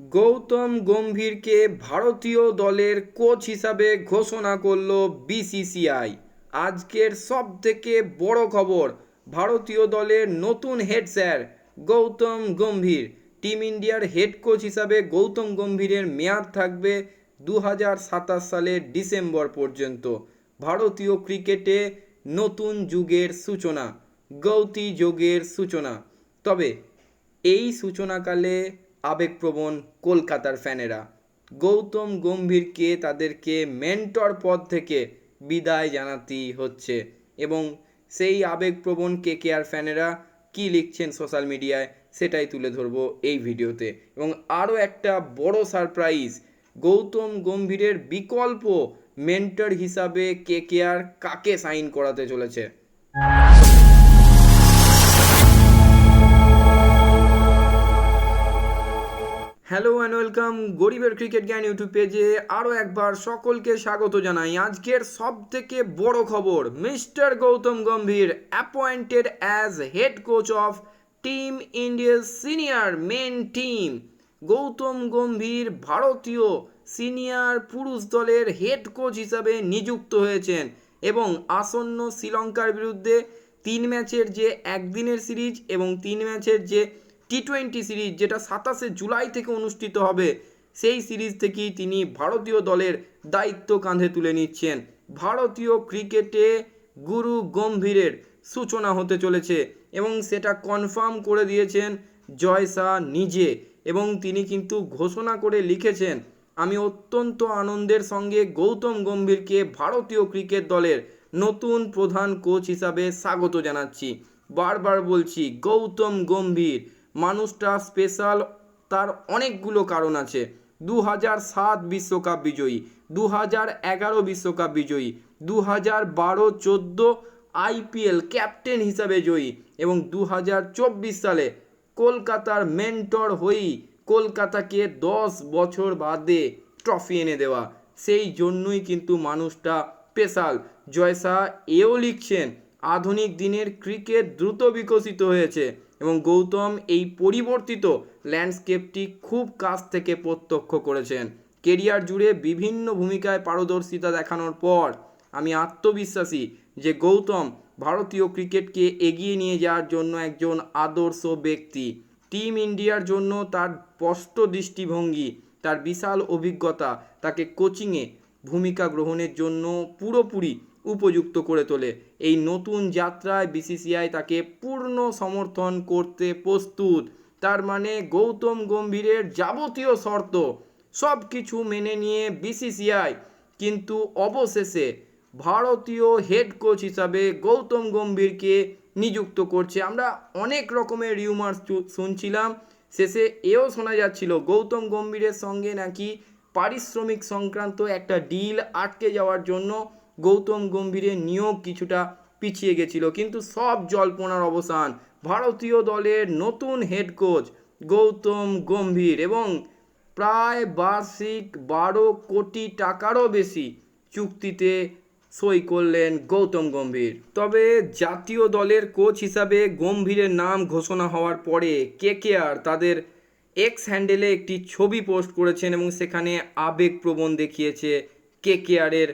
গৌতম গম্ভীরকে ভারতীয় দলের কোচ হিসাবে ঘোষণা করল বিসিসিআই। আজকের সব থেকে বড় খবর, ভারতীয় দলের নতুন head sir Gautam Gambhir. Team ইন্ডিয়ার হেড কোচ হিসাবে গৌতম গম্ভীরের মেয়াদ থাকবে দু হাজার সাতাশ সালের ডিসেম্বর পর্যন্ত। ভারতীয় ক্রিকেটে নতুন যুগের সূচনা, গৌতী যোগের সূচনা। তবে এই সূচনাকালে আবেগপ্রবণ কলকাতার ফ্যানেরা। গৌতম গম্ভীরকে তাদেরকে মেন্টর পদ থেকে বিদায় জানাতেই হচ্ছে এবং সেই আবেগপ্রবণ কে কে আর ফ্যানেরা কী লিখছেন সোশ্যাল মিডিয়ায় সেটাই তুলে ধরবো এই ভিডিওতে। এবং আরও একটা বড় সারপ্রাইজ, গৌতম গম্ভীরের বিকল্প মেন্টর হিসাবে কে কে আর কাকে সাইন করাতে চলেছে? হ্যালো অ্যান্ড ওয়েলকাম গরিবের ক্রিকেট জ্ঞান ইউটিউব পেজে আরও একবার সকলকে স্বাগত জানাই। আজকের সব থেকে বড় খবর mister Gautam Gambhir appointed as head coach of team ইন্ডিয়ার senior men team Gautam Gambhir ভারতীয় সিনিয়র পুরুষ দলের হেড কোচ হিসাবে নিযুক্ত হয়েছেন এবং আসন্ন শ্রীলঙ্কার বিরুদ্ধে তিন ম্যাচের যে একদিনের সিরিজ এবং তিন ম্যাচের যে টি টোয়েন্টি সিরিজ যেটা সাতাশে জুলাই থেকে অনুষ্ঠিত হবে, সেই সিরিজ থেকেই তিনি ভারতীয় দলের দায়িত্ব কাঁধে তুলে নিচ্ছেন। ভারতীয় ক্রিকেটে গুরু গম্ভীরের সূচনা হতে চলেছে এবং সেটা কনফার্ম করে দিয়েছেন জয় শাহ নিজে এবং তিনি কিন্তু ঘোষণা করে লিখেছেন, আমি অত্যন্ত আনন্দের সঙ্গে গৌতম গম্ভীরকে ভারতীয় ক্রিকেট দলের নতুন প্রধান কোচ হিসাবে স্বাগত জানাচ্ছি। বারবার বলছি, গৌতম গম্ভীর মানুষটা স্পেশাল, তার অনেকগুলো কারণ আছে। দু হাজার সাত বিশ্বকাপ বিজয়ী দু হাজার এগারো বিশ্বকাপ বিজয়ী দু হাজার বারো চোদ্দ আইপিএল ক্যাপ্টেন হিসাবে জয়ী এবং দু হাজার চব্বিশ সালে কলকাতার মেন্টর হয়েই কলকাতাকে দশ বছর বাদে ট্রফি এনে দেওয়া। সেই জন্যই কিন্তু মানুষটা স্পেশাল। জয়সা এও লিখছেন, আধুনিক দিনের ক্রিকেট দ্রুত বিকশিত হয়েছে। এবং গৌতম এই পরিবর্তিত ল্যান্ডস্কেপটি খুব কাছ থেকে প্রত্যক্ষ করেছেন। কেরিয়ার জুড়ে বিভিন্ন ভূমিকায় পারদর্শিতা দেখানোর পর আমি আত্মবিশ্বাসী যে গৌতম ভারতীয় ক্রিকেটকে এগিয়ে নিয়ে যাওয়ার জন্য একজন আদর্শ ব্যক্তি। টিম ইন্ডিয়ার জন্য তার স্পষ্ট দৃষ্টিভঙ্গি, তার বিশাল অভিজ্ঞতা, তাকে কোচিংয়ে ভূমিকা গ্রহণের জন্য পুরোপুরি উপযুক্ত করে তোলে। এই নতুন যাত্রায় বিসিসিআই তাকে পূর্ণ সমর্থন করতে প্রস্তুত। তার মানে গৌতম গম্ভীরের যাবতীয় শর্ত সব কিছু মেনে নিয়ে বিসিসিআই কিন্তু অবশেষে ভারতীয় হেড কোচ হিসাবে গৌতম গম্ভীরকে নিযুক্ত করছে। আমরা অনেক রকমের রিউমার্স শুনছিলাম। শেষে এও শোনা যাচ্ছিল, গৌতম গম্ভীরের সঙ্গে নাকি পারিশ্রমিক সংক্রান্ত একটা ডিল আটকে যাওয়ার জন্য গৌতম গম্ভীরের নিয়োগ কিছুটা পিছিয়ে গেছিল, কিন্তু সব জল্পনার অবসান। ভারতীয় দলের নতুন হেড কোচ গৌতম গম্ভীর এবং প্রায় বার্ষিক বারো কোটি টাকারও বেশি চুক্তিতে সই করলেন গৌতম গম্ভীর। তবে জাতীয় দলের কোচ হিসাবে গম্ভীরের নাম ঘোষণা হওয়ার পরে কে কে আর তাদের এক্স হ্যান্ডেলে একটি ছবি পোস্ট করেছেন এবং সেখানে আবেগপ্রবণ দেখিয়েছে কে কে আরের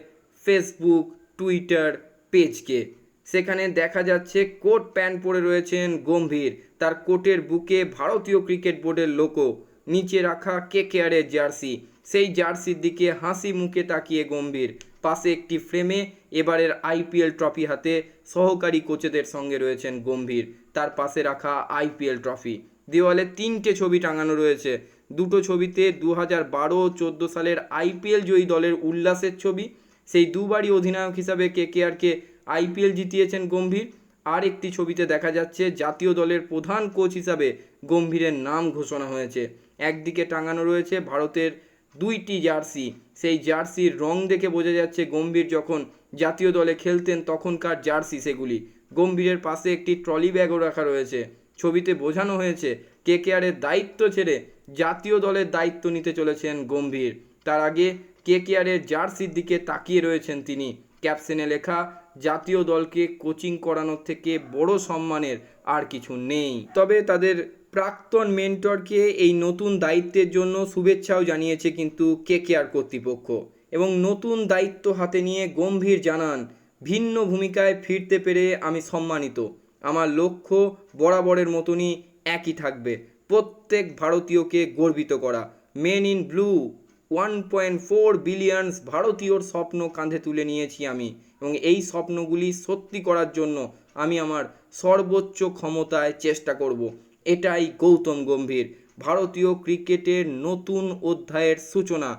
ফেসবুক টুইটার পেজকে। সেখানে দেখা যাচ্ছে কোট প্যান্ট পরে রয়েছেন গম্ভীর। তার কোটের বুকে ভারতীয় ক্রিকেট বোর্ডের লোকো নিচে রাখা কে কেয়ারের জার্সি। সেই জার্সির দিকে হাসি মুখে তাকিয়ে গম্ভীর। পাশে একটি ফ্রেমে এবারের আইপিএল ট্রফি হাতে সহকারী কোচেদের সঙ্গে রয়েছেন গম্ভীর। তার পাশে রাখা আইপিএল ট্রফি। দেওয়ালে তিনটে ছবি টাঙানো রয়েছে। দুটো ছবিতে দু হাজার বারো চোদ্দ সালের আইপিএল জয়ী দলের উল্লাসের ছবি সেই দুবারই অধিনায়ক হিসাবে কে কে কেআরকে আইপিএল জিতিয়েছেন গম্ভীর। আর একটি ছবিতে দেখা যাচ্ছে, জাতীয় দলের প্রধান কোচ হিসাবে গম্ভীরের নাম ঘোষণা হয়েছে। একদিকে টাঙানো রয়েছে ভারতের দুইটি জার্সি। সেই জার্সির রং দেখে বোঝা যাচ্ছে গম্ভীর যখন জাতীয় দলে খেলতেন তখনকার জার্সি সেগুলি। গম্ভীরের পাশে একটি ট্রলি ব্যাগও রাখা রয়েছে। ছবিতে বোঝানো হয়েছে কে কেআরের দায়িত্ব ছেড়ে জাতীয় দলের দায়িত্ব নিতে চলেছেন গম্ভীর। তার আগে কে কেআরের জার্সির দিকে তাকিয়ে রয়েছেন তিনি। ক্যাপশনে লেখা, জাতীয় দলকে কোচিং করানোর থেকে বড় সম্মানের আর কিছু নেই। তবে তাদের প্রাক্তন মেন্টরকে এই নতুন দায়িত্বের জন্য শুভেচ্ছাও জানিয়েছে কিন্তু কে কেকেআর কর্তৃপক্ষ। এবং নতুন দায়িত্ব হাতে নিয়ে গম্ভীর জানান, ভিন্ন ভূমিকায় ফিরতে পেরে আমি সম্মানিত। আমার লক্ষ্য বরাবরের মতনই একই থাকবে। প্রত্যেক ভারতীয়কে গর্বিত করা। Men in blue. One point four billions ভারতীয়র স্বপ্ন কাঁধে তুলে নিয়েছি আমি এবং এই স্বপ্নগুলি সত্যি করার জন্য আমি আমার সর্বোচ্চ ক্ষমতায় চেষ্টা করব। এটাই গৌতম গম্ভীর, ভারতীয় ক্রিকেটের নতুন অধ্যায়ের সূচনা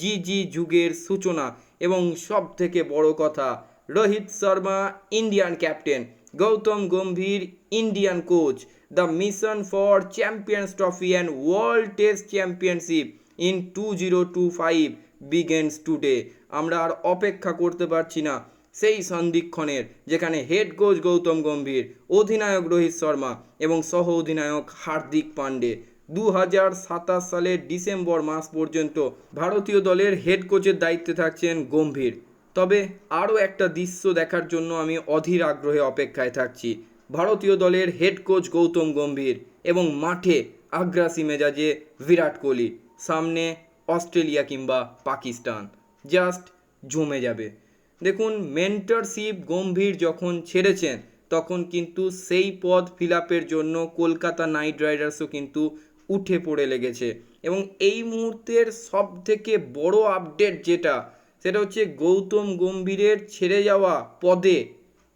জি জি যুগের সূচনা এবং সব থেকে বড় কথা, Rohit Sharma, Indian captain, Gautam Gambhir, Indian coach, the mission for Champions Trophy and World Test Championship. In two zero two five begins today আমরা আর অপেক্ষা করতে পারছি না সেই সন্ধিক্ষণের, যেখানে হেড কোচ গৌতম গম্ভীর, অধিনায়ক রোহিত শর্মা এবং সহ অধিনায়ক হার্দিক পান্ডে দু হাজার সাতাশ সালের ডিসেম্বর মাস পর্যন্ত ভারতীয় দলের হেড কোচের দায়িত্বে থাকছেন গম্ভীর। তবে আরও একটা দৃশ্য দেখার জন্য আমি অধীর আগ্রহে অপেক্ষায় থাকছি। ভারতীয় দলের হেড কোচ গৌতম গম্ভীর এবং মাঠে আগ্রাসী মেজাজে বিরাট কোহলি। সামনে অস্ট্রেলিয়া কিংবা পাকিস্তান। জাস্ট জমে যাবে। দেখুন মেন্টরশিপ গম্ভীর যখন ছেড়েছেন, তখন কিন্তু সেই পদ ফিল জন্য কলকাতা নাইট রাইডার্সও কিন্তু উঠে পড়ে লেগেছে। এবং এই মুহূর্তের সব থেকে বড় আপডেট যেটা, সেটা হচ্ছে গৌতম গম্ভীরের ছেড়ে যাওয়া পদে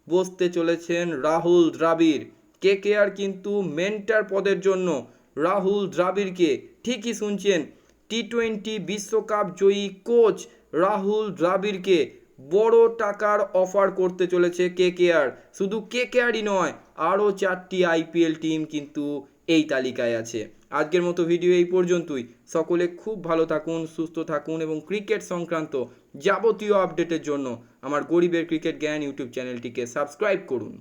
বসতে চলেছেন রাহুল দ্রাবিড়। কে কে আর কিন্তু মেন্টার পদের জন্য রাহুল দ্রাবিড়কে ঠিকই শুনছেন টি টোয়েন্টি বিশ্বকাপ জয়ী কোচ রাহুল দ্রাবিড়কে বড় টাকার অফার করতে চলেছে কে কে আর শুধু কে কে আরই নয়, আরও চারটি আইপিএল টিম কিন্তু এই তালিকায় আছে। আজকের মতো ভিডিও এই পর্যন্তই। সকলে খুব ভালো থাকুন, সুস্থ থাকুন এবং ক্রিকেট সংক্রান্ত যাবতীয় আপডেটের জন্য আমার গরিবের ক্রিকেট জ্ঞান ইউটিউব চ্যানেলটিকে সাবস্ক্রাইব করুন।